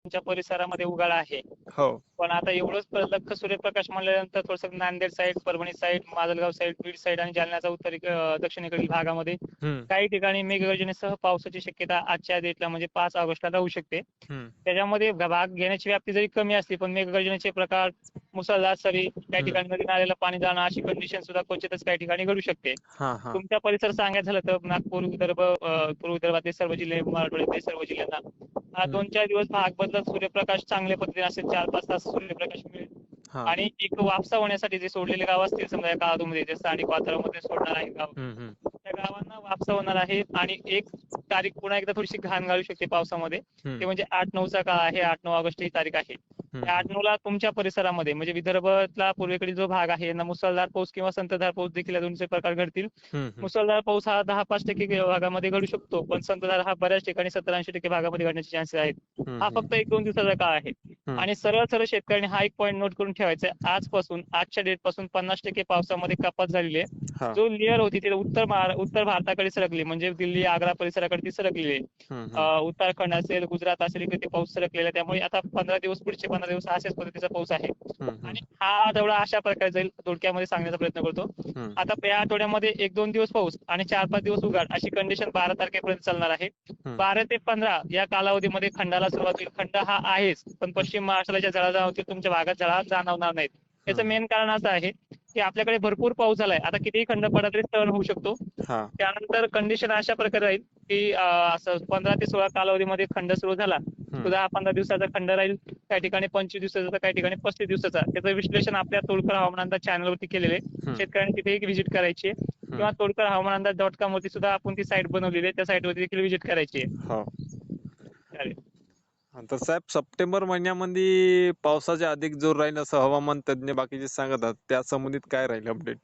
तुमच्या परिसरामध्ये उगाळा आहे. हो. पण आता एवढंच लख्ख सूर्यप्रकाश म्हणल्यानंतर थोडस Nanded side Parbhani side Majalgaon side Beed side आणि जालन्याचा उत्तरी दक्षिणेकडील भागामध्ये काही ठिकाणी मेघगर्जनेसह पावसाची शक्यता आजच्या डेटला म्हणजे पाच ऑगस्टला राहू शकते. त्याच्यामध्ये भाग घेण्याची व्याप्ती जरी कमी असली पण मेघगर्जनेचे प्रकार मुसळधार सरी काही. ठिकाणी नदी नाल्याला पाणी जाणं अशी कंडिशन सुद्धा क्वचितच काही ठिकाणी घडू शकते. तुमच्या परिसर सांगायचं झालं तर नागपूर विदर्भ पूर्व विदर्भातले सर्व जिल्हे मराठवाड्यातले सर्व जिल्ह्यांना. दोन चार दिवस भाग बदलत सूर्यप्रकाश चांगल्या पद्धतीने असेल चार पाच तास सूर्यप्रकाश मिळेल. आणि एक वापसा होण्यासाठी जे सोडलेले गाव असतील समजा या काळामध्ये जे स्थानिक वातावरणामध्ये सोडणार आहे गाव त्या गावांना वापसा होणार आहे आणि एक तारीख पुन्हा एकदा थोडीशी घाण घालू शकते पावसामध्ये. ते म्हणजे आठ नऊचा काळ आहे आठ नऊ ऑगस्ट ही तारीख आहे. त्या तुमच्या परिसरामध्ये म्हणजे विदर्भातला पूर्वेकडील जो भाग आहे ना मुसळधार पाऊस किंवा संततधार पाऊस देखील या दोनचे प्रकार घडतील. मुसळधार पाऊस हा दहा पाच टक्के भागामध्ये घडू शकतो पण संततधार हा बऱ्याच ठिकाणी सत्तर ऐंशी टक्के भागामध्ये घडण्याचे चान्सेस आहेत. हा फक्त एक दोन दिवसाचा काळ आहे. आणि सरळ सरळ शेतकऱ्यांनी हा एक पॉईंट नोट करून ठेवायचा. आजपासून आजच्या डेटपासून पन्नास टक्के पावसामध्ये कपात झालेली आहे. जो लेअर होती ती उत्तर उत्तर भारताकडे सरकली. म्हणजे दिल्ली आग्रा परिसराकडे ती सरकलेली आहे. उत्तराखंड असेल गुजरात असेल इकडे ते पाऊस सरकलेला आहे. त्यामुळे आता पंधरा दिवस पुढचे पंधरा दिवस अशाच पद्धतीचा पाऊस आहे. आणि हा आठवडा अशा प्रकारे जाईल थोडक्यामध्ये सांगण्याचा प्रयत्न करतो. आता या आठवड्यामध्ये एक दोन दिवस पाऊस आणि चार पाच दिवस उघाड अशी कंडिशन बारा तारखेपर्यंत चालणार आहे. बारा ते पंधरा या कालावधीमध्ये खंडाला सुरुवात होईल. खंड हा आहेच पण पश्चिम महाराष्ट्राला ज्या जळा जाणवतील तुमच्या भागात जळा जाणवणार नाहीत. याचं. मेन कारण असं आहे की आपल्याकडे भरपूर पाऊस झालाय. आता कितीही खंड पडला तरी सहन होऊ शकतो. हा. त्यानंतर कंडिशन अशा प्रकारे राहील की असं पंधरा ते सोळा कालावधीमध्ये खंड सुरू झाला. सुद्धा पंधरा दिवसाचा खंड राहील. काही ठिकाणी पंचवीस दिवसाचा काही ठिकाणी पस्तीस दिवसाचा. त्याचं विश्लेषण आपल्या तोडकर हवामान अंदाज चॅनलवरती केलेले. शेतकऱ्यांनी तिथे एक व्हिजिट करायची आहे. किंवा तोडकर हवामान अंदाज डॉट कॉम वरती सुद्धा आपण ती साईट बनवलेली आहे. त्या साईट वरती देखील व्हिजिट करायची आहे. हो. चालेल. तर साहेब सप्टेंबर महिन्यामध्ये पावसाचा अधिक जोर राहील असं हवामान तज्ञ बाकीचे सांगत आहेत. त्या संबंधित काय राहील अपडेट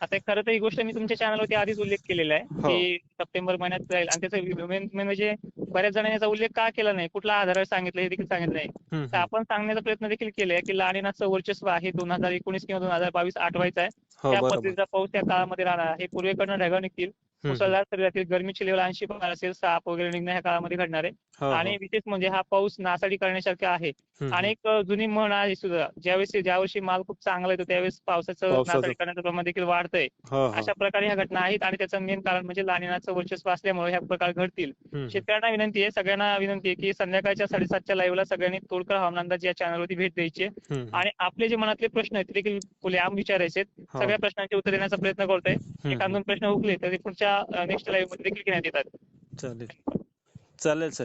आता खरं तर ही गोष्ट मी तुमच्या चॅनलवरती आधीच उल्लेख केलेला आहे हो. की सप्टेंबर महिन्यात राहील. आणि त्याचा म्हणजे बऱ्याच जणांनी याचा उल्लेख का केला नाही कुठला आधारावर सांगितलं हे देखील सांगितलं नाही. तर आपण सांगण्याचा प्रयत्न देखील केलाय की लानिनाचं वर्चस्व आहे दोन हजार एकोणीस किंवा दोन हजार बावीस आठवायचं आहे. हो त्या बरोबर. पद्धतीचा पाऊस त्या काळामध्ये राहणार आहे. पूर्वेकडनं ढगाळ निघतील. मुसळधार शरीरातील गरमीची लेवल ऐंशी पगार असेल साप वगैरे निघणं ह्या काळामध्ये घडणार आहे. हो, हो. आणि विशेष म्हणजे हा पाऊस नासाडी करण्यासारखा आहे. आणि एक जुनी म्हण आहे सुद्धा ज्यावेळेस ज्यावर्षी माल खूप चांगला येतो त्यावेळेस पावसाचं. नासाडी करण्याचं प्रमाण देखील वाढतंय. हो. अशा प्रकारे ह्या घटना आहेत आणि त्याचं मेन कारण म्हणजे लानिनाचं वर्चस्व असल्यामुळे ह्या प्रकार घडतील. शेतकऱ्यांना विनंती आहे सगळ्यांना विनंती आहे की संध्याकाळच्या साडेसातच्या लाईव्हला सगळ्यांनी तोडकर हवामान अंदाज या चॅनलवरती भेट द्यायची. आणि आपले जे मनातले प्रश्न आहेत ते देखील खुलेआम विचारायचे. सगळ्या प्रश्नांची उत्तर देण्याचा प्रयत्न करतोय. एखाद दोन प्रश्न हुकले तर पुढच्या नेक्स्ट लाईव्हमध्ये देखील घेण्यात येतात. चालेल. चालेल सर.